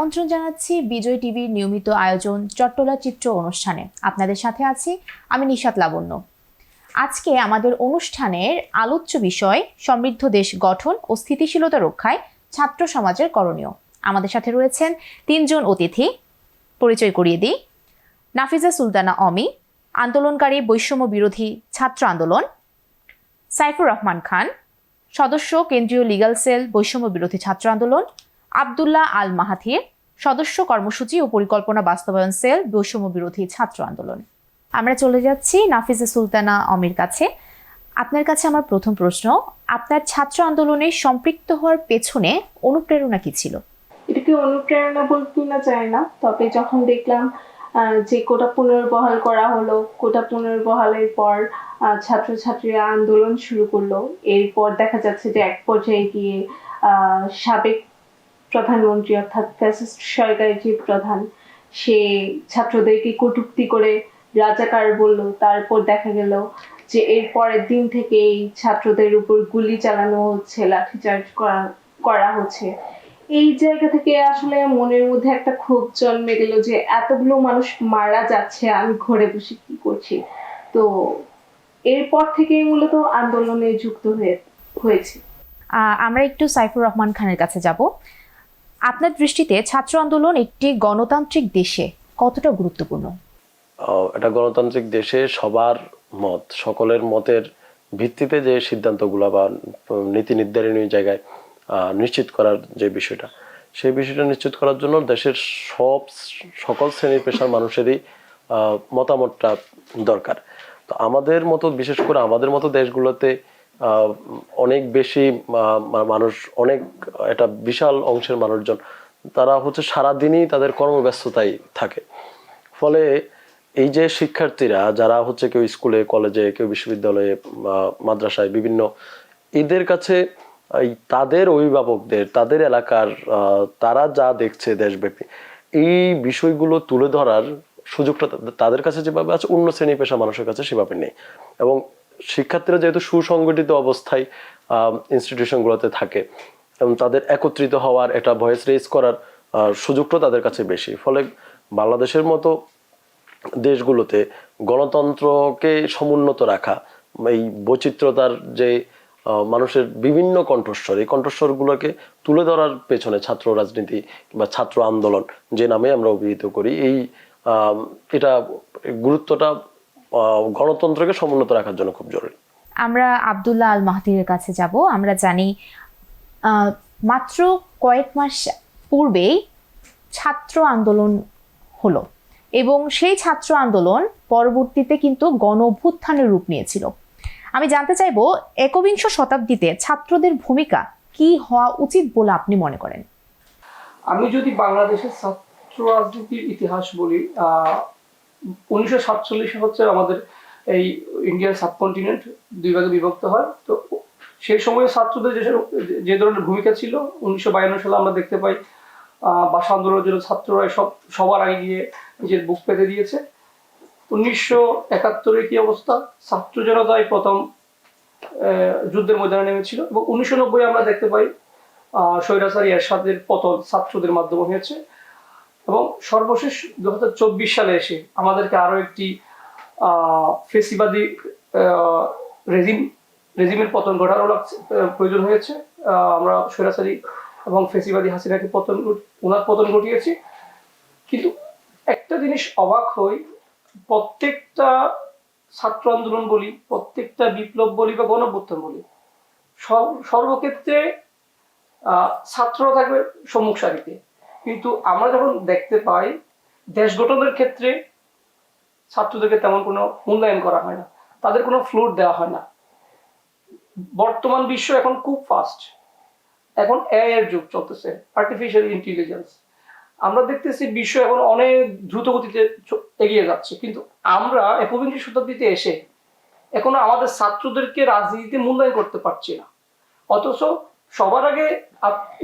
আমন্ত্রণ জানাচ্ছি বিজয় টিভির নিয়মিত আয়োজন চট্টলা চিত্র অনুষ্ঠানে। আপনাদের সাথে আছি আমি নিশাত লাবণ্য। আজকে আমাদের অনুষ্ঠানের আলোচ্য বিষয়, সমৃদ্ধ দেশ গঠন ও স্থিতিশীলতা রক্ষায় ছাত্র সমাজের করণীয়। আমাদের সাথে রয়েছেন তিনজন অতিথি। পরিচয় করিয়ে দিই। নাফিজা সুলতানা অমি, আন্দোলনকারী বৈষম্য বিরোধী ছাত্র আন্দোলন। সাইফুর রহমান খান, সদস্য কেন্দ্রীয় লিগ্যাল সেল বৈষম্য বিরোধী ছাত্র আন্দোলন। আবদুল্লাহ আল মাহাথির সদস্য কর্মসূচি ও পরিকল্পনা বাস্তবায়ন সেল বৈষম্য বিরোধী ছাত্র আন্দোলন। আমরা চলে যাচ্ছি নাফিজা সুলতানা অমির কাছে। আপনার কাছে আমার প্রথম প্রশ্ন, আপনার ছাত্র আন্দোলনে সম্পৃক্ত হওয়ার পেছনে অনুপ্রেরণা কি ছিল? এটাকে অনুপ্রেরণা বলতে না চাই না, তবে যখন দেখলাম যে কোটা পুনর্বহাল করা হলো, কোটা পুনর্বহালের পর ছাত্রছাত্রীরা আন্দোলন শুরু করল। এরপর দেখা যাচ্ছে যে এক পর্যায়ে গিয়ে সাবেক প্রধানমন্ত্রী অর্থাৎ ফ্যাসিস্ট সরকারের যে প্রধান, সে ছাত্রদেরকে কটুক্তি করে রাজাকার বলল। তারপর দেখা গেল যে এর পরের দিন থেকেই ছাত্রদের উপর গুলি চালানো হচ্ছে, লাঠিচার্জ করা করা হচ্ছে। এই জায়গা থেকে আসলে মনের মধ্যে একটা ক্ষোভ জন্মে গেল যে এতগুলো মানুষ মারা যাচ্ছে, আমি ঘরে বসে কি করছি? তো এরপর থেকেই মূলত আন্দোলনে যুক্ত হয়ে, হয়েছে। আমরা একটু সাইফুর রহমান খানের কাছে যাব। আপনার দৃষ্টিতে ছাত্র আন্দোলন একটি গণতান্ত্রিক দেশে কতটা গুরুত্বপূর্ণ? এটা গণতান্ত্রিক দেশে সবার মত, সকলের মতের ভিত্তিতে যে সিদ্ধান্তগুলো বা নীতি নির্ধারণী জায়গায় নিশ্চিত করার যে বিষয়টা, সেই বিষয়টা নিশ্চিত করার জন্য দেশের সব সকল শ্রেণির পেশার মানুষেরই মতামতটা দরকার। তো আমাদের মতো, বিশেষ করে আমাদের মতো দেশগুলোতে অনেক বেশি মানুষ, অনেক, একটা বিশাল অংশের মানুষজন, তারা হচ্ছে সারাদিনই তাদের কর্মব্যস্ততায় থাকে। ফলে এই যে শিক্ষার্থীরা, যারা হচ্ছে কেউ স্কুলে, কলেজে, কেউ বিশ্ববিদ্যালয়ে মাদ্রাসায়, বিভিন্ন, এদের কাছে তাদের অভিভাবকদের, তাদের এলাকার তারা যা দেখছে দেশব্যাপী, এই বিষয়গুলো তুলে ধরার সুযোগটা তাদের কাছে যেভাবে আছে, অন্য শ্রেণি পেশা মানুষের কাছে সেভাবে নেই। এবং শিক্ষার্থীরা যেহেতু সুসংগঠিত অবস্থায় ইনস্টিটিউশনগুলোতে থাকে, এবং তাদের একত্রিত হওয়ার একটা ভয়েস রেজ করার সুযোগটা তাদের কাছে বেশি। ফলে বাংলাদেশের মতো দেশগুলোতে গণতন্ত্রকে সমুন্নত রাখা, এই বৈচিত্র্যতার যে মানুষের বিভিন্ন কণ্ঠস্বর, এই কণ্ঠস্বরগুলোকে তুলে ধরার পেছনে ছাত্র রাজনীতি বা ছাত্র আন্দোলন যে নামে আমরা অভিহিত করি, এই এটা গুরুত্বটা গণতন্ত্রকে সমুন্নত রাখার জন্য খুব জরুরি। আমরা আবদুল্লাহ আল মাহাতিরের কাছে যাব। আমরা জানি মাত্র কয়েক মাস পূর্বেই ছাত্র আন্দোলন হলো এবং সেই ছাত্র আন্দোলন পরবর্তীতে কিন্তু গণ অভ্যুত্থানের রূপ নিয়েছিল। আমি জানতে চাইব একবিংশ শতাব্দীতে ছাত্রদের ভূমিকা কি হওয়া উচিত বলে আপনি মনে করেন? আমি যদি বাংলাদেশের ছাত্র রাজনীতির ইতিহাস বলি উনিশশো হচ্ছে আমাদের এই ইন্ডিয়ান সাবকন্টিনেন্ট দুই ভাগে বিভক্ত হয়। তো সেই সময়ে ছাত্রদের যে যে ধরনের ভূমিকা ছিল, উনিশশো বায়ান্ন সালে আমরা দেখতে পাই ভাষা আন্দোলনের জন্য ছাত্ররা সব সবার আগে গিয়ে নিজের বুক পেতে দিয়েছে। উনিশশো একাত্তরে কি অবস্থা? ছাত্র জনতাই প্রথম যুদ্ধের ময়দানে নেমেছিল এবং উনিশশো নব্বই আমরা দেখতে পাই স্বৈরাচারী এরশাদের পতন ছাত্রদের মাধ্যমে হয়েছে। এবং সর্বশেষ দু হাজার চব্বিশ সালে এসে আমাদেরকে আরও একটি ফেসিবাদী রেজিম, রেজিমের পতন ঘটানো প্রয়োজন হয়েছে। আমরা স্বৈরাচারী এবং ফেসিবাদী হাসিনাকে পতন ওনার পতন ঘটিয়েছি। কিন্তু একটা জিনিস অবাক হই, প্রত্যেকটা ছাত্র আন্দোলন বলি, প্রত্যেকটা বিপ্লব বলি বা গণঅভ্যুত্থান বলি সর্বক্ষেত্রে ছাত্ররা থাকবে সম্মুখ সারিতে কিন্তু আমরা যখন দেখতে পাই, দেশ গঠনের ক্ষেত্রে ছাত্রদেরকে তেমন কোনো মূল্যায়ন করা হয় না। তাদের কোনো ফ্লোর দেওয়া হয় না। বর্তমান বিশ্ব এখন খুব ফাস্ট এখন এআই এর যুগ চলতেছে আর্টিফিশিয়াল ইন্টেলিজেন্স আমরা দেখতেছি বিশ্ব এখন অনেক দ্রুত গতিতে এগিয়ে যাচ্ছে। কিন্তু আমরা একবিংশ শতাব্দীতে এসে এখনও আমাদের ছাত্রদেরকে রাজনীতিতে মূল্যায়ন করতে পারছি না। অথচ সবার আগে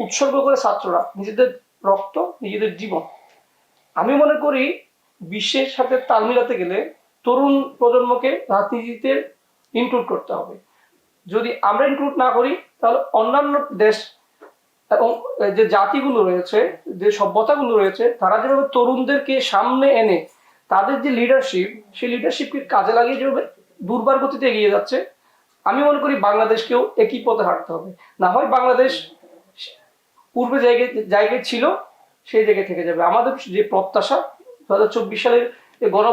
উৎসর্গ করে ছাত্ররা, নিজেদের রক্ত নিজেদের জীবন। আমি মনে করি বিশ্বের সাথে তাল মিলাতে গেলে তরুণ প্রজন্মকে রাজনীতিতে ইনক্লুড করতে হবে। যদি আমরা ইনক্লুড না করি, তাহলে অন্যান্য দেশ এবং যে জাতিগুলো রয়েছে, যে সভ্যতাগুলো রয়েছে, তারা যেভাবে তরুণদেরকে সামনে এনে তাদের যে লিডারশিপ সেই লিডারশিপকে কাজে লাগিয়ে যেভাবে দুর্বার গতিতে এগিয়ে যাচ্ছে, আমি মনে করি বাংলাদেশকেও একই পথে হাঁটতে হবে। না হয় বাংলাদেশ পূর্বে জায়গায় জায়গায় ছিল, সেই জায়গায় থেকে যাবে। আমাদের যে প্রত্যাশা দু হাজার চব্বিশ সালের গণ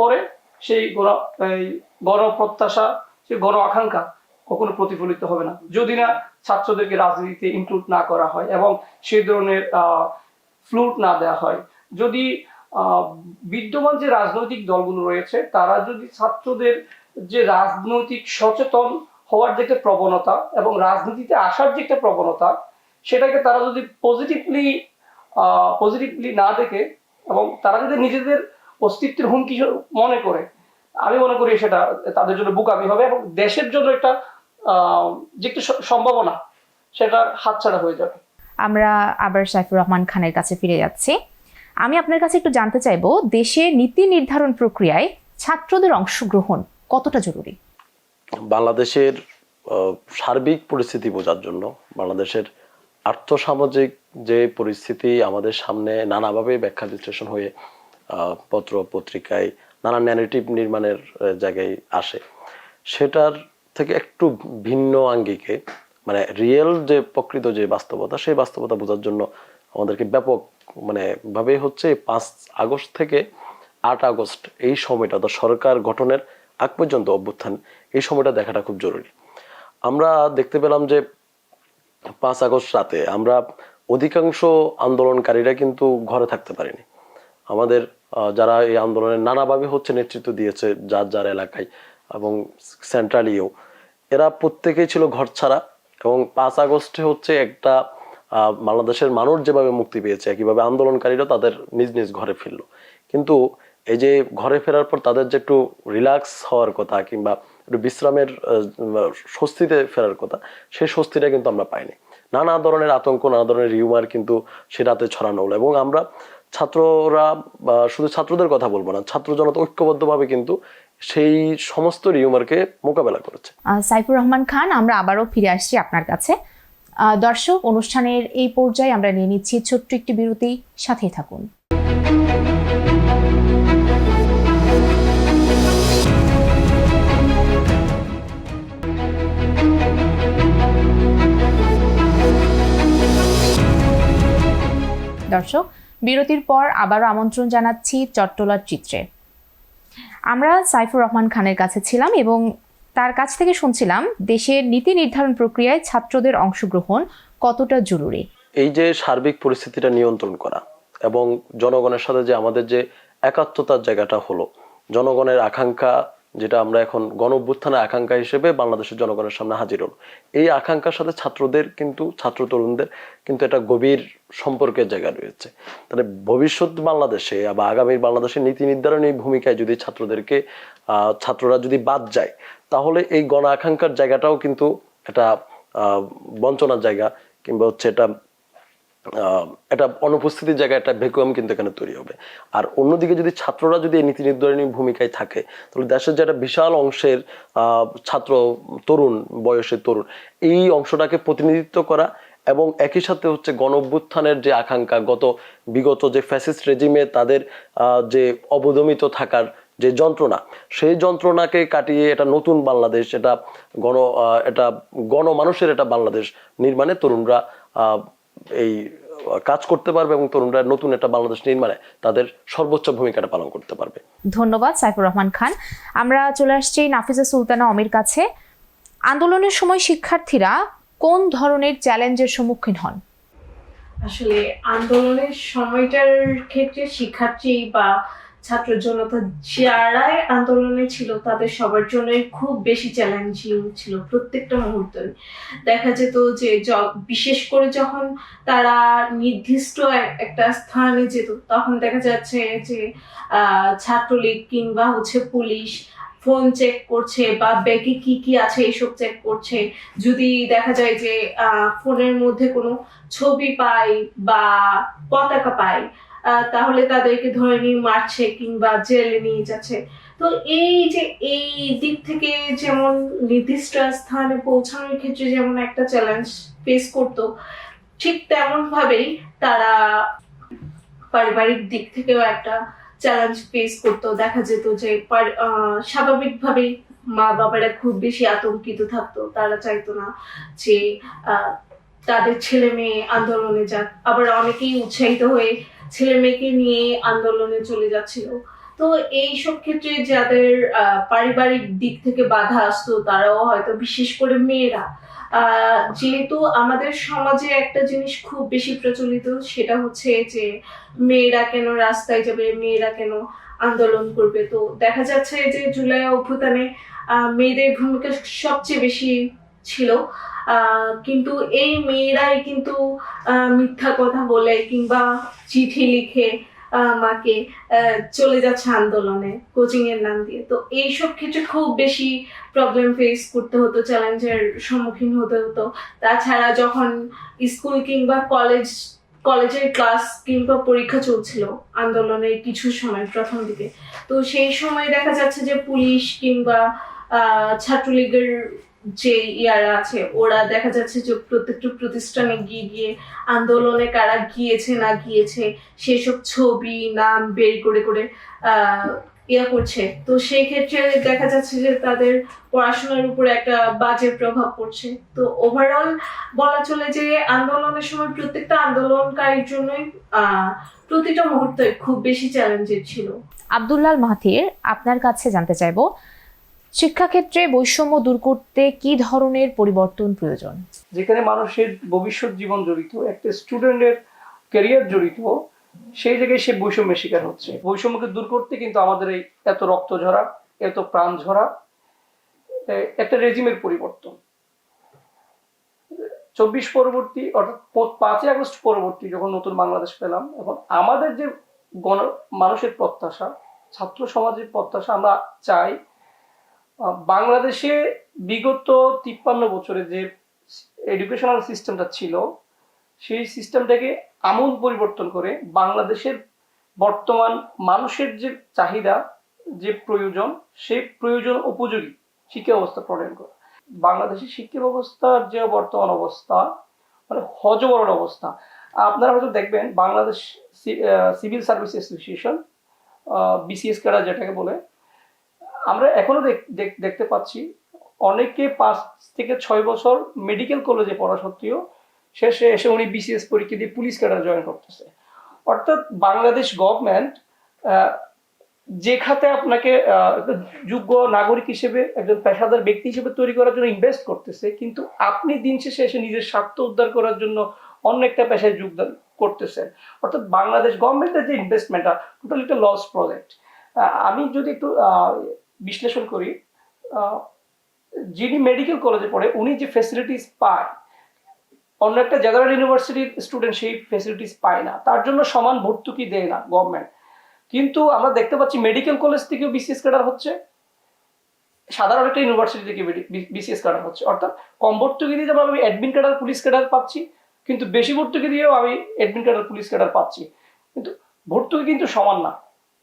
পরে সেই গণ গণ প্রত্যাশা, সেই গণ আকাঙ্ক্ষা কখনো প্রতিফলিত হবে না। যদি না ছাত্রদেরকে রাজনীতিতে ইনক্লুড না করা হয় এবং সেই ধরনের ফ্লুট না দেওয়া হয়, যদি বিদ্যমান যে রাজনৈতিক দলগুলো রয়েছে, তারা যদি ছাত্রদের যে রাজনৈতিক সচেতন হওয়ার যে একটা প্রবণতা এবং রাজনীতিতে আসার যে একটা প্রবণতা সেটাকে তারা যদি পজিটিভলি পজিটিভলি না দেখে এবং তারা যদি নিজেদের অস্তিত্বের হুমকি মনে করে আমি মনে করি সেটা তাদের জন্য বুকামি হবে এবং দেশের জন্য একটা আহ, যে একটা সম্ভাবনা সেটা হাতছাড়া হয়ে যাবে। আমরা আবার সাইফুর রহমান খানের কাছে ফিরে যাচ্ছি। আমি আপনার কাছে একটু জানতে চাইব দেশের নীতি নির্ধারণ প্রক্রিয়ায় ছাত্রদের অংশগ্রহণ কতটা জরুরি? বাংলাদেশের আহ, সার্বিক পরিস্থিতি বোঝার জন্য বাংলাদেশের আর্থসামাজিক যে পরিস্থিতি আমাদের সামনে নানাভাবে ব্যাখ্যা বিশ্লেষণ হয়ে পত্র পত্রিকায় নানা ন্যারেটিভ নির্মাণের জায়গায় আসে। সেটার থেকে একটু ভিন্ন আঙ্গিকে মানে রিয়েল যে প্রকৃত যে বাস্তবতা, সেই বাস্তবতা বোঝার জন্য আমাদেরকে ব্যাপক মানে ভাবে হচ্ছে পাঁচ আগস্ট থেকে আট আগস্ট এই সময়টা, অর্থাৎ সরকার গঠনের আগ পর্যন্ত অভ্যুত্থান, এই সময়টা দেখাটা খুব জরুরি। আমরা দেখতে পেলাম যে পাঁচ আগস্ট রাতে আমরা অধিকাংশ আন্দোলনকারীরা কিন্তু ঘরে থাকতে পারিনি। আমাদের যারা এই আন্দোলনে নানাভাবে হচ্ছে নেতৃত্ব দিয়েছে, যার যার এলাকায় এবং সেন্ট্রালিও এরা প্রত্যেকেই ছিল ঘর ছাড়া এবং পাঁচ আগস্টে হচ্ছে একটা বাংলাদেশের মানুষ যেভাবে মুক্তি পেয়েছে, একইভাবে আন্দোলনকারীরা তাদের নিজ নিজ ঘরে ফিরলো। কিন্তু এই যে ঘরে ফেরার পর তাদের যে একটু রিল্যাক্স হওয়ার কথা কিংবা একটু বিশ্রামের স্বস্তিতে ফেরার কথা সেই স্বস্তিটা কিন্তু আমরা পাইনি। নানা ধরনের আতঙ্ক, নানা ধরনের রিউমার কিন্তু সে রাতে ছড়ানো হলো এবং আমরা ছাত্ররা শুধু ছাত্রদের কথা বলব না, ছাত্র জনতা ঐক্যবদ্ধভাবে কিন্তু সেই সমস্ত রিউমারকে মোকাবেলা করেছে। সাইফুর রহমান খান, আমরা আবারও ফিরে আসছি আপনার কাছে। দর্শক, অনুষ্ঠানের এই পর্যায়ে আমরা নিয়ে নিচ্ছি ছোট্ট একটি বিরতি, সাথেই থাকুন। দর্শক, বিরতির পর আবারও আমন্ত্রণ জানাচ্ছি চট্টলার চিত্রে। আমরা সাইফুর রহমান খানের কাছে ছিলাম এবং তার কাছ থেকে শুনছিলাম, দেশের নীতি নির্ধারণ প্রক্রিয়ায় ছাত্রদের অংশগ্রহণ কতটা জরুরি? এই যে সার্বিক পরিস্থিতিটা নিয়ন্ত্রণ করা এবং জনগণের সাথে যে আমাদের যে একাত্মতার জায়গাটা হলো, জনগণের আকাঙ্ক্ষা যেটা আমরা এখন গণ অভ্যুত্থানের আকাঙ্ক্ষা হিসেবে বাংলাদেশের জনগণের সামনে হাজির হলো। এই আকাঙ্ক্ষার সাথে ছাত্রদের কিন্তু ছাত্র তরুণদের কিন্তু একটা গভীর সম্পর্কের জায়গা রয়েছে। তাহলে ভবিষ্যৎ বাংলাদেশে বা আগামীর বাংলাদেশের নীতি নির্ধারণী ভূমিকায় যদি ছাত্রদেরকে ছাত্ররা যদি বাদ যায় তাহলে এই গণ আকাঙ্ক্ষার জায়গাটাও কিন্তু আহ, বঞ্চনার জায়গা কিংবা হচ্ছে এটা একটা অনুপস্থিতির জায়গায় একটা ভ্যাকুয়াম কিন্তু এখানে তৈরি হবে। আর অন্যদিকে যদি ছাত্ররা যদি এই নীতি নির্ধারণী ভূমিকায় থাকে, তাহলে দেশের যে একটা বিশাল অংশের ছাত্র তরুণ, বয়সের তরুণ, এই অংশটাকে প্রতিনিধিত্ব করা এবং একই সাথে হচ্ছে গণ অভ্যুত্থানের যে আকাঙ্ক্ষা, গত বিগত যে ফ্যাসিস্ট রেজিমে তাদের যে অবদমিত থাকার যে যন্ত্রণা, সেই যন্ত্রণাকে কাটিয়ে এটা নতুন বাংলাদেশ এটা গণ এটা গণমানুষের এটা বাংলাদেশ নির্মাণে তরুণরা এই কাজ করতে পারবে এবং তরুণরা নতুন একটা বাংলাদেশ নির্মাণে তাদের সর্বোচ্চ ভূমিকাটা পালন করতে পারবে। ধন্যবাদ সাইফুর রহমান খান। আমরা চলে আসছি নাফিজা সুলতানা অমির কাছে। আন্দোলনের সময় শিক্ষার্থীরা কোন ধরনের চ্যালেঞ্জের সম্মুখীন হন? আসলে আন্দোলনের সময়টার ক্ষেত্রে শিক্ষার্থী বা ছাত্র জনতা যারাই আন্দোলনে ছিল তাদের সবার জন্যই খুব বেশি চ্যালেঞ্জিং ছিল প্রত্যেকটা মুহূর্তে দেখা যেত যে বিশেষ করে যখন তারা নির্দিষ্ট একটা স্থানে যেত তখন দেখা যাচ্ছে যে ছাত্রলীগ কিংবা হচ্ছে পুলিশ ফোন চেক করছে বা ব্যাগে কি কি আছে এইসব চেক করছে। যদি দেখা যায় যে ফোনের মধ্যে কোনো ছবি পাই বা পতাকা আহ, তাহলে তাদেরকে ধরে নিয়ে মারছে কিংবা জেলে নিয়ে যাচ্ছে। তো এই যে, এই দিক থেকে যেমন নির্দিষ্ট স্থানে পৌঁছানোর ক্ষেত্রে যেমন একটা চ্যালেঞ্জ ফেস করতো, ঠিক তেমন ভাবেই তারা পারিবারিক দিক থেকেও একটা চ্যালেঞ্জ ফেস করতো। দেখা যেত যে স্বাভাবিকভাবেই মা বাবারা খুব বেশি আতঙ্কিত থাকতো। তারা চাইতো না যে তাদের ছেলে মেয়ে আন্দোলনে যাক। আবার অনেকেই উৎসাহিত হয়ে ছেলে মেয়েকে নিয়ে আন্দোলনে চলে যাচ্ছিল। তো এই সব ক্ষেত্রে যাদের পারিবারিক দিক থেকে বাধা আসতো, তারাও হয়তো বিশেষ করে মেয়েরা। যেহেতু আমাদের সমাজে একটা জিনিস খুব বেশি প্রচলিত, সেটা হচ্ছে যে মেয়েরা কেন রাস্তায় যাবে, মেয়েরা কেন আন্দোলন করবে? তো দেখা যাচ্ছে যে জুলাই অভ্যুত্থানে মেয়েদের ভূমিকা সবচেয়ে বেশি ছিল। কিন্তু এই মেয়েরাই কিন্তু মিথ্যা কথা বলে কিংবা চিঠি লিখে মাকে চলে যাচ্ছে আন্দোলনে কোচিং এর নাম দিয়ে। তো এইসব ক্ষেত্রে খুব বেশি প্রবলেম ফেস করতে হতো চ্যালেঞ্জের সম্মুখীন হতে হতো। তাছাড়া যখন স্কুল কিংবা কলেজ কলেজের ক্লাস কিংবা পরীক্ষা চলছিল আন্দোলনের কিছু সময় প্রথম দিকে, তো সেই সময় দেখা যাচ্ছে যে পুলিশ কিংবা ছাত্রলীগের যে ইয়ারা আছে, ওরা দেখা যাচ্ছে যে প্রত্যেকটা প্রতিষ্ঠানে গিয়ে গিয়ে আন্দোলনে কারা গিয়েছে, না গিয়েছে, সেসব ছবি, নাম বের করে করে ইয়া করছে। তো সেই ক্ষেত্রে দেখা যাচ্ছে যে তাদের পড়াশোনার উপরে একটা বাজে প্রভাব পড়ছে। তো ওভারঅল বলা চলে যে আন্দোলনের সময় প্রত্যেকটা আন্দোলনকারীর জন্যই প্রতিটা মুহূর্তে খুব বেশি চ্যালেঞ্জের ছিল। আবদুল্লাল মাহাথির আপনার কাছে জানতে চাইব শিক্ষাক্ষেত্রে বৈষম্য দূর করতে কি ধরনের পরিবর্তন প্রয়োজন? যেখানে মানুষের ভবিষ্যৎ জীবন জড়িত, একটা স্টুডেন্টের ক্যারিয়ার জড়িত, সেই জায়গায় সে বৈষম্যের শিকার হচ্ছে। বৈষম্যকে দূর করতে কিন্তু আমাদের এই এত রক্ত ঝরা, এত প্রাণ ঝরা একটা রেজিমের পরিবর্তন। চব্বিশ পরবর্তী, অর্থাৎ পাঁচই আগস্ট পরবর্তী যখন নতুন বাংলাদেশ পেলাম, এখন আমাদের যে গণ মানুষের প্রত্যাশা, ছাত্র সমাজের প্রত্যাশা আমরা চাই বাংলাদেশে বিগত তিপ্পান্ন বছরে যে এডুকেশনাল সিস্টেমটা ছিল, সেই সিস্টেমটাকে আমূল পরিবর্তন করে বাংলাদেশের বর্তমান মানুষের যে চাহিদা, যে প্রয়োজন, সেই প্রয়োজন উপযোগী শিক্ষা ব্যবস্থা প্রণয়ন করা। বাংলাদেশের শিক্ষা ব্যবস্থার যে বর্তমান অবস্থা মানে হজবরল অবস্থা, আপনারা হয়তো দেখবেন Bangladesh civil service association BCS cadre যেটাকে বলে আমরা এখনও দেখ- দেখ- দেখতে পাচ্ছি, অনেকে পাঁচ থেকে ছয় বছর মেডিকেল কলেজে পড়া সত্ত্বেও শেষে এসে উনি বিসিএস পরীক্ষা দিয়ে পুলিশ ক্যাডার জয়েন করতেছে। অর্থাৎ বাংলাদেশ গভর্নমেন্ট যে খাতে আপনাকে যোগ্য নাগরিক হিসেবে, একজন পেশাদার ব্যক্তি হিসেবে তৈরি করার জন্য ইনভেস্ট করতেছে, কিন্তু আপনি দিন শেষে এসে নিজের স্বার্থ উদ্ধার করার জন্য অন্য একটা পেশায় যোগদান করতেছেন। অর্থাৎ বাংলাদেশ গভর্নমেন্টের যে ইনভেস্টমেন্টটা টোটাল একটা লস প্রজেক্ট আমি যদি একটু বিশ্লেষণ করি যিনি মেডিকেল কলেজে পড়ে, উনি যে ফেসিলিটিস পায়, অন্য একটা জেনারেল ইউনিভার্সিটির স্টুডেন্ট সেই ফেসিলিটিস পায় না। তার জন্য সমান ভর্তুকি দেয় না গভর্নমেন্ট কিন্তু আমরা দেখতে পাচ্ছি মেডিকেল কলেজ থেকেও বিসিএস ক্যাডার হচ্ছে, সাধারণ একটা ইউনিভার্সিটি থেকে বিসিএস ক্যাডার হচ্ছে। অর্থাৎ কম ভর্তুকি দিয়ে যেমন আমি অ্যাডমিন ক্যাডার পুলিশ ক্যাডার পাচ্ছি, কিন্তু বেশি ভর্তুকি দিয়েও আমি অ্যাডমিন ক্যাডার পুলিশ ক্যাডার পাচ্ছি। কিন্তু ভর্তুকি কিন্তু সমান না।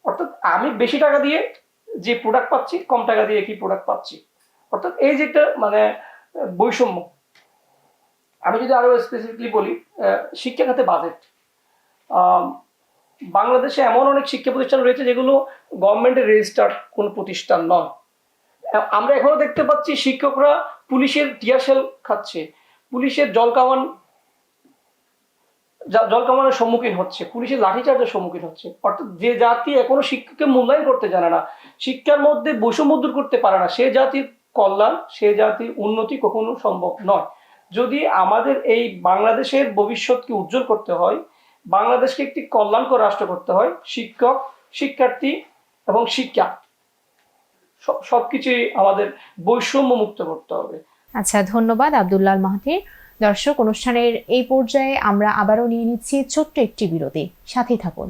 অর্থাৎ আমি বেশি টাকা দিয়ে যে প্রোডাক্ট পাচ্ছি, কম টাকা দিয়ে কি প্রোডাক্ট পাচ্ছি। অর্থাৎ এই যে একটা মানে বৈষম্য। আমি যদি আরও স্পেসিফিকলি বলি শিক্ষা খাতে বাজেট বাংলাদেশে এমন অনেক শিক্ষা প্রতিষ্ঠান রয়েছে যেগুলো গভর্নমেন্টের রেজিস্টার্ড কোনো প্রতিষ্ঠান নয়। আমরা এখনও দেখতে পাচ্ছি শিক্ষকরা পুলিশের টিয়ারশেল খাচ্ছে, পুলিশের জল কামান জা- জল কামানের সম্মুখীন হচ্ছে, পুলিশের লাঠিচার্জের সম্মুখীন হচ্ছে। অর্থাৎ যে জাতি এখনও শিক্ষককে মূল্যায়ন করতে জানে না, শিক্ষার মধ্যে বৈষম্য দূর করতে পারে না, সে জাতির কল্যাণ, সে জাতির উন্নতি কখনো সম্ভব নয়। যদি আমাদের এই বাংলাদেশের ভবিষ্যৎকে উজ্জ্বল করতে হয়, বাংলাদেশকে একটি কল্যাণকর রাষ্ট্র করতে হয়, শিক্ষক, শিক্ষার্থী এবং শিক্ষা সব সবকিছুই আমাদের বৈষম্য মুক্ত করতে হবে। আচ্ছা ধন্যবাদ আবদুল্লাল মাহাথির। দর্শক, অনুষ্ঠানের এই পর্যায়ে আমরা আবারও নিয়ে নিচ্ছি ছোট্ট একটি বিরতি। সাথেই থাকুন।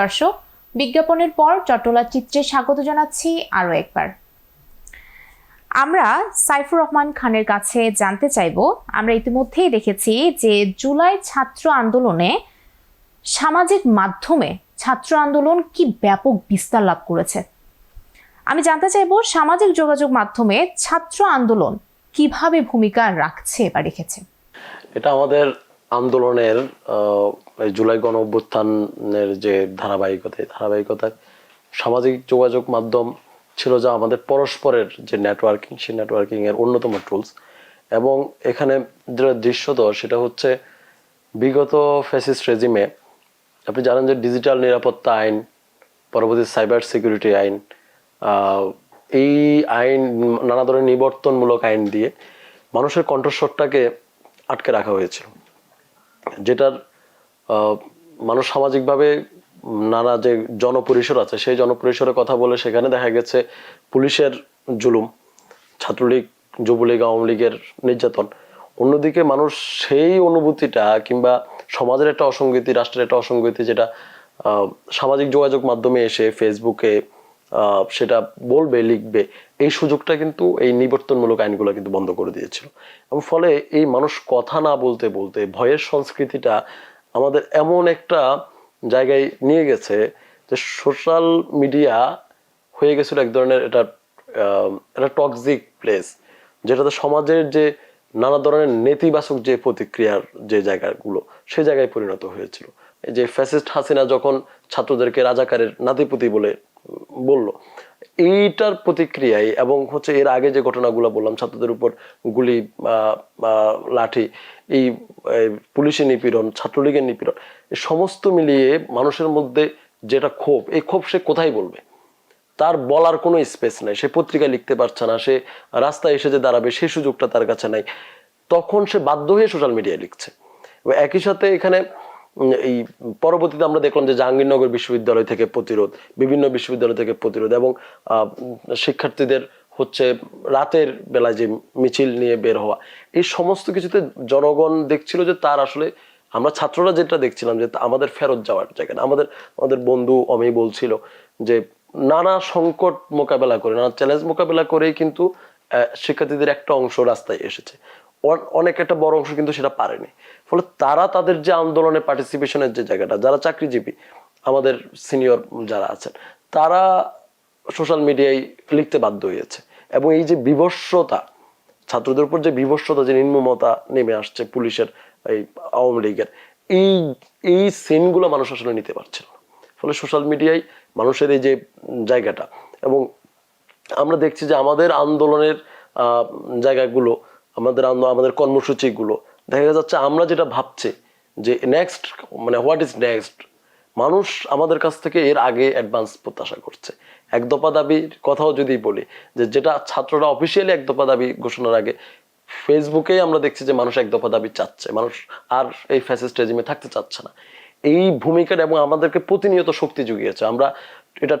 দর্শক, বিজ্ঞাপনের পর চট্টলা চিত্রে স্বাগত জানাচ্ছি আরও একবার। আমরা সাইফুর রহমান খানের কাছে জানতে চাইব, আমরা ইতিমধ্যেই দেখেছি যে জুলাই ছাত্র আন্দোলনে সামাজিক মাধ্যমে ছাত্র আন্দোলন কি ব্যাপক বিস্তার লাভ করেছে। আমি জানতে চাইব সামাজিক যোগাযোগ মাধ্যমে ছাত্র আন্দোলন কীভাবে ভূমিকা রাখছে বা রেখেছে। এটা আমাদের আন্দোলনের জুলাই গণ অভ্যুত্থানের যে ধারাবাহিকতা, এই ধারাবাহিকতায় সামাজিক যোগাযোগ মাধ্যম ছিল যা আমাদের পরস্পরের যে নেটওয়ার্কিং সেই নেটওয়ার্কিং এর অন্যতম টুলস এবং এখানে যেটা দৃশ্যত, সেটা হচ্ছে বিগত ফ্যাসিস্ট রেজিমে আপনি জানেন যে ডিজিটাল নিরাপত্তা আইন, পরবর্তী সাইবার সিকিউরিটি আইন এই আইন নানা ধরনের নিবর্তনমূলক আইন দিয়ে মানুষের কণ্ঠস্বরটাকে আটকে রাখা হয়েছিল। যেটার মানুষ সামাজিকভাবে নানা যে জনপরিসর আছে, সেই জনপরিসরে কথা বলে সেখানে দেখা গেছে পুলিশের জুলুম, ছাত্রলীগ, যুবলীগ, আওয়ামী লীগের নির্যাতন। অন্যদিকে মানুষ সেই অনুভূতিটা কিংবা সমাজের একটা অসঙ্গতি, রাষ্ট্রের একটা অসঙ্গতি যেটা সামাজিক যোগাযোগ মাধ্যমে এসে ফেসবুকে সেটা বলবে, লিখবে, এই সুযোগটা কিন্তু এই নিবর্তনমূলক আইনগুলো কিন্তু বন্ধ করে দিয়েছিল। এবং ফলে এই মানুষ কথা না বলতে বলতে ভয়ের সংস্কৃতিটা আমাদের এমন একটা জায়গায় নিয়ে গেছে, যে সোশ্যাল মিডিয়া হয়ে গেছিল এক ধরনের এটা একটা টক্সিক প্লেস যেটাতে সমাজের যে নানা ধরনের নেতিবাচক যে প্রতিক্রিয়ার যে জায়গাগুলো, সে জায়গায় পরিণত হয়েছিল। এই যে ফ্যাসিস্ট হাসিনা যখন ছাত্রদেরকে রাজাকারের নাতিপুতি বলে বলল এইটার প্রতিক্রিয়ায় এবং হচ্ছে এর আগে যে ঘটনাগুলো বললাম, ছাত্রদের উপর গুলি লাঠি, এই এই পুলিশি নিপীড়ন, ছাত্রলীগের নিপীড়ন সমস্ত মিলিয়ে মানুষের মধ্যে যেটা ক্ষোভ, এই ক্ষোভ সে কোথায় বলবে? তার বলার কোনো স্পেস নাই। সে পত্রিকায় লিখতে পারছে না, সে রাস্তায় এসে যে দাঁড়াবে সেই সুযোগটা তার কাছে নাই। তখন সে বাধ্য হয়ে সোশ্যাল মিডিয়ায় লিখছে। একই সাথে এখানে এই পরবর্তীতে আমরা দেখলাম যে জাহাঙ্গীরনগর বিশ্ববিদ্যালয় থেকে প্রতিরোধ, বিভিন্ন বিশ্ববিদ্যালয় থেকে প্রতিরোধ এবং শিক্ষার্থীদের হচ্ছে রাতের বেলায় যে মিছিল নিয়ে বের হওয়া, এই সমস্ত কিছুতে জনগণ দেখছিল যে তার আসলে, আমরা ছাত্ররা যেটা দেখছিলাম যে আমাদের ফেরত যাওয়ার জায়গা আমাদের আমাদের বন্ধু অমি বলছিল যে নানা সংকট মোকাবেলা করে, নানা চ্যালেঞ্জ মোকাবেলা করেই কিন্তু শিক্ষার্থীদের একটা অংশ রাস্তায় এসেছে। অনেক একটা বড় অংশ কিন্তু সেটা পারেনি। ফলে তারা তাদের যে আন্দোলনে পার্টিসিপেশনের যে জায়গাটা, যারা চাকরিজীবী, আমাদের সিনিয়র যারা আছেন, তারা সোশ্যাল মিডিয়ায় লিখতে বাধ্য হয়েছে। এবং এই যে বিভৎসতা ছাত্রদের উপর যে বিভৎসতা যে নির্মমতা নেমে আসছে পুলিশের, এই আওয়ামী লীগের, এই এই সিনগুলো মানুষ আসলে নিতে পারছিল না। ফলে সোশ্যাল মিডিয়ায় মানুষের এই যে জায়গাটা, এবং আমরা দেখছি যে আমাদের আন্দোলনের জায়গাগুলো আমাদের আন্দো- আমাদের কর্মসূচিগুলো। দেখা যাচ্ছে আমরা যেটা ভাবছি যে নেক্সট মানে হোয়াট ইজ নেক্সট মানুষ আমাদের কাছ থেকে এর আগে অ্যাডভান্স প্রত্যাশা করছে। এক দফা দাবির কথাও যদি বলি, যে যেটা ছাত্ররা অফিসিয়ালি এক দফা দাবি ঘোষণার আগে ফেসবুকেই আমরা দেখছি যে মানুষ এক দফা দাবি চাচ্ছে। মানুষ আর এই ফ্যাসিস্ট রেজিমে থাকতে চাচ্ছে না। এই ভূমিকাটা এবং আমাদেরকে প্রতিনিয়ত শক্তি জুগিয়েছে। আমরা এটা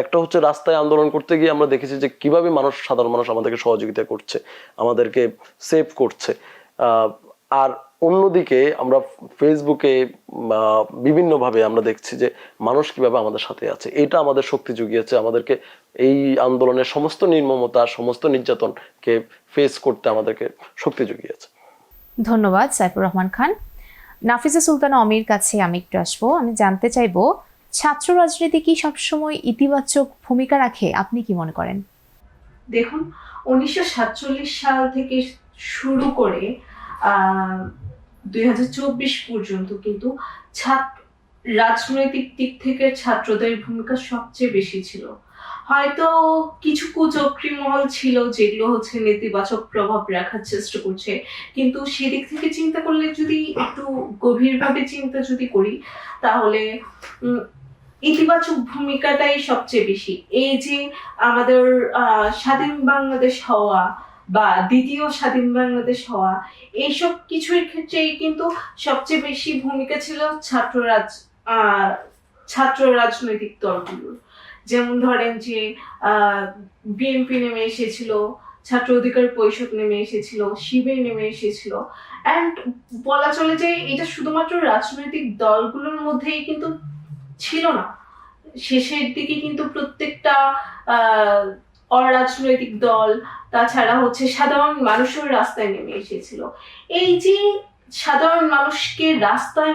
একটা হচ্ছে রাস্তায় আন্দোলন করতে গিয়ে আমরা দেখেছি যে কীভাবে মানুষ, সাধারণ মানুষ আমাদেরকে সহযোগিতা করছে, আমাদেরকে সেভ করছে। আর অন্যদিকে আমরা ফেসবুকে বিভিন্নভাবে আমরা দেখছি যে মানুষ কীভাবে আমাদের সাথে আছে। এটা আমাদের শক্তি জুগিয়েছে, আমাদেরকে এই আন্দোলনের সমস্ত নির্মমতা, সমস্ত নির্যাতনকে ফেস করতে আমাদেরকে শক্তি জুগিয়েছে। ধন্যবাদ সাইফুর রহমান খান। নাফিজা সুলতানা অমির কাছে আমি একটু আসব। আমি জানতে চাইব ছাত্র রাজনীতি কি সবসময় ইতিবাচক ভূমিকা রাখে? আপনি কি মনে করেন? দেখুন, উনিশশো সাতচল্লিশ সাল থেকে শুরু করে দুই হাজার চব্বিশ পর্যন্ত কিন্তু ছাত্র, রাজনৈতিক দিক থেকে ছাত্রদের ভূমিকা সবচেয়ে বেশি ছিল। হয়তো কিছু কুচক্রি মহল ছিল যেগুলো হচ্ছে নেতিবাচক প্রভাব রাখার চেষ্টা করছে, কিন্তু সেদিক থেকে চিন্তা করলে যদি একটু গভীরভাবে চিন্তা যদি করি, তাহলে ইতিবাচক ভূমিকাটাই সবচেয়ে বেশি। এই যে আমাদের স্বাধীন বাংলাদেশ হওয়া বা দ্বিতীয় স্বাধীন বাংলাদেশ হওয়া, এইসব কিছুর ক্ষেত্রেই কিন্তু সবচেয়ে বেশি ভূমিকা ছিল ছাত্র রাজ ছাত্র রাজনৈতিক দলগুলোর। যেমন ধরেন যে বিএনপি নেমে এসেছিল, ছাত্র অধিকার পরিষদ নেমে এসেছিল, শিবির নেমে এসেছিল। অ্যান্ড বলা চলে যে, এটা শুধুমাত্র রাজনৈতিক দলগুলোর মধ্যেই কিন্তু ছিল না। শেষের দিকে কিন্তু প্রত্যেকটা অরাজনৈতিক দল, তাছাড়া হচ্ছে সাধারণ মানুষের রাস্তায় নেমে এসেছিল। এই যে সাধারণ মানুষকে রাস্তায়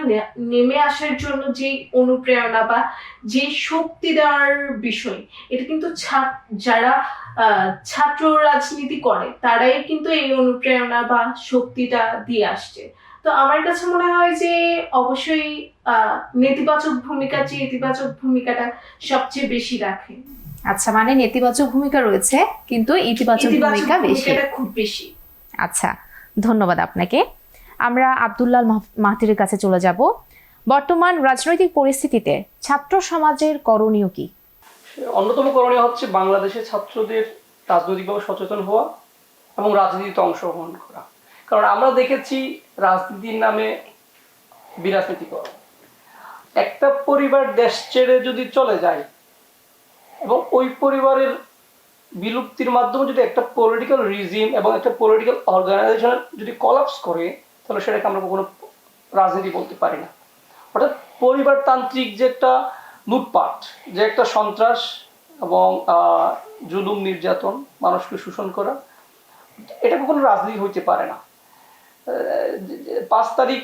নেমে আসার জন্য যে অনুপ্রেরণা বা যে শক্তি দেওয়ার বিষয়, এটা কিন্তু যারা ছাত্র রাজনীতি করে, তারাই কিন্তু এই অনুপ্রেরণা বা শক্তিটা দিয়ে আসছে। তো আমার কাছে মনে হয় যে অবশ্যই নেতিবাচক ভূমিকা চেয়ে ইতিবাচক ভূমিকাটা সবচেয়ে বেশি রাখে। আচ্ছা মানে নেতিবাচক ভূমিকা রয়েছে কিন্তু ইতিবাচক ভূমিকা বেশি। খুব বেশি। আচ্ছা ধন্যবাদ আপনাকে। আমরা আবদুল্লাল মাহ- মাহতিরের কাছে চলে যাব। বর্তমান রাজনৈতিক পরিস্থিতিতে ছাত্র সমাজের করণীয় কি? অন্যতম করণীয় হচ্ছে বাংলাদেশের ছাত্রদের রাজনৈতিকভাবে সচেতন হওয়া এবং রাজনীতিতে অংশগ্রহণ করা। কারণ আমরা দেখেছি রাজনীতির নামে বিরাজনীতি করা একটা পরিবার দেশ ছেড়ে যদি চলে যায় এবং ওই পরিবারের বিলুপ্তির মাধ্যমে যদি একটা পলিটিক্যাল রিজিম এবং একটা পলিটিক্যাল অর্গানাইজেশন যদি কলাপস করে, তাহলে সেটাকে আমরা কখনো রাজনীতি বলতে পারি না। অর্থাৎ পরিবারতান্ত্রিক যে একটা লুটপাট, যে একটা সন্ত্রাস এবং জুলুম, নির্যাতন, মানুষকে শোষণ করা, এটা কখনো রাজনীতি হইতে পারে না। পাঁচ তারিখ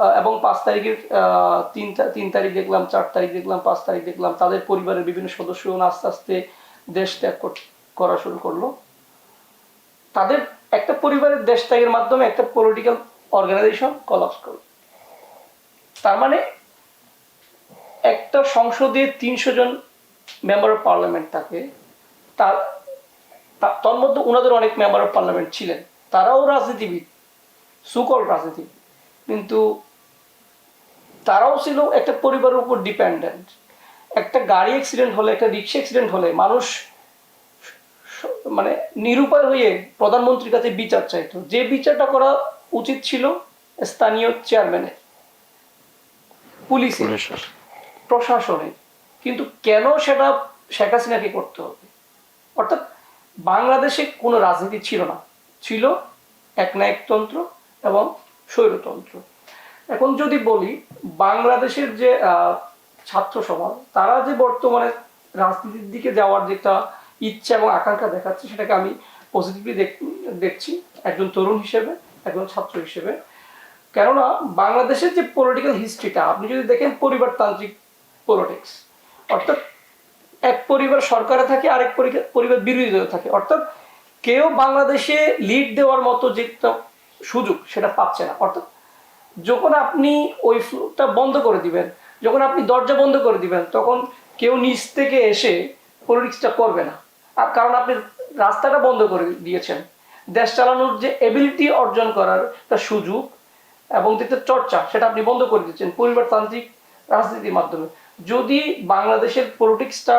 এবং পাঁচ তারিখের তিন তিন তারিখ দেখলাম, চার তারিখ দেখলাম, পাঁচ তারিখ দেখলাম। তাদের পরিবারের বিভিন্ন সদস্য আস্তে আস্তে দেশ ত্যাগ কর- শুরু করল। তাদের একটা পরিবারের দেশ ত্যাগের মাধ্যমে একটা পলিটিক্যাল অর্গানাইজেশন কলাপস করল। তার মানে একটা সংসদে তিনশো জন মেম্বার অফ পার্লামেন্ট থাকে। তার, তা- তার মধ্যে ওনাদের অনেক মেম্বার অফ পার্লামেন্ট ছিলেন। তারাও রাজনীতিবিদ। সুকল রাজনীতিবিদ কিন্তু তারাও ছিল একটা পরিবারের উপর ডিপেন্ডেন্ট একটা গাড়ি অ্যাক্সিডেন্ট হলে একটা রিক্সা অ্যাক্সিডেন্ট হলে মানুষ মানে নিরুপায় হয়ে প্রধানমন্ত্রীর কাছে বিচার চাইতো। যে বিচারটা করা উচিত ছিল স্থানীয় চেয়ারম্যানের পুলিশের। পুলিশের। প্রশাসনে কিন্তু কেন সেটা শেখ হাসিনাকে করতে হবে? অর্থাৎ বাংলাদেশে কোনো রাজনীতি ছিল না। ছিল একনায়কতন্ত্র এবং স্বৈরতন্ত্র। এখন যদি বলি, বাংলাদেশের যে ছাত্র সমাজ, তারা যে বর্তমানে রাজনীতির দিকে যাওয়ার যে একটা ইচ্ছা এবং আকাঙ্ক্ষা দেখাচ্ছে, সেটাকে আমি পজিটিভলি দেখছি একজন তরুণ হিসেবে, একজন ছাত্র হিসেবে। কেননা বাংলাদেশের যে পলিটিক্যাল হিস্ট্রিটা আপনি যদি দেখেন পরিবারতান্ত্রিক পলিটিক্স অর্থাৎ এক পরিবার সরকারে থাকে, আরেক পরিবার- পরিবার বিরোধীতে থাকে, অর্থাৎ কেউ বাংলাদেশে লিড দেওয়ার মতো যে সুযোগ, সেটা পাচ্ছে না। অর্থাৎ যখন আপনি ওই ফ্লোটা বন্ধ করে দিবেন, যখন আপনি দরজা বন্ধ করে দিবেন, তখন কেউ নিচ থেকে এসে পলিটিক্সটা করবে না। আর কারণ আপনি রাস্তাটা বন্ধ করে দিয়েছেন। দেশ চালানোর যে এবিলিটি অর্জন করার একটা সুযোগ এবং যেটা চর্চা, সেটা আপনি বন্ধ করে দিচ্ছেন পরিবারতান্ত্রিক রাজনীতির মাধ্যমে। যদি বাংলাদেশের পলিটিক্সটা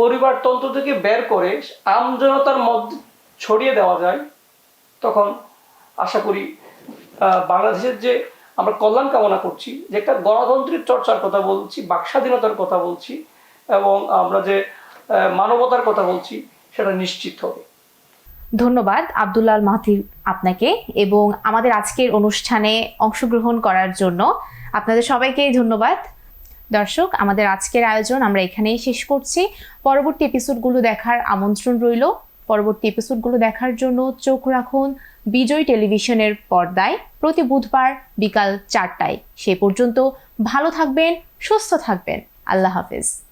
পরিবারতন্ত্র থেকে বের করে, আমজনতার মধ্যে ছড়িয়ে দেওয়া যায়, তখন আশা করি বাংলাদেশের যে আমরা কল্যাণ কামনা করছি, যে একটা গণতন্ত্রের চর্চার কথা বলছি বাক স্বাধীনতার কথা বলছি, এবং আমরা যে মানবতার কথা বলছি, সেটা নিশ্চিত হবে। ধন্যবাদ আবদুল্লাল মাহতির আপনাকে, এবং আমাদের আজকের অনুষ্ঠানে অংশগ্রহণ করার জন্য আপনাদের সবাইকেই ধন্যবাদ। দর্শক, আমাদের আজকের আয়োজন আমরা এখানেই শেষ করছি। পরবর্তী এপিসোডগুলো দেখার আমন্ত্রণ রইল। পরবর্তী এপিসোডগুলো দেখার জন্য চোখ রাখুন। বিজয় টেলিভিশনের পর্দায় প্রতি বুধবার বিকাল চারটায়। সে পর্যন্ত ভালো থাকবেন, সুস্থ থাকবেন। আল্লাহ হাফেজ।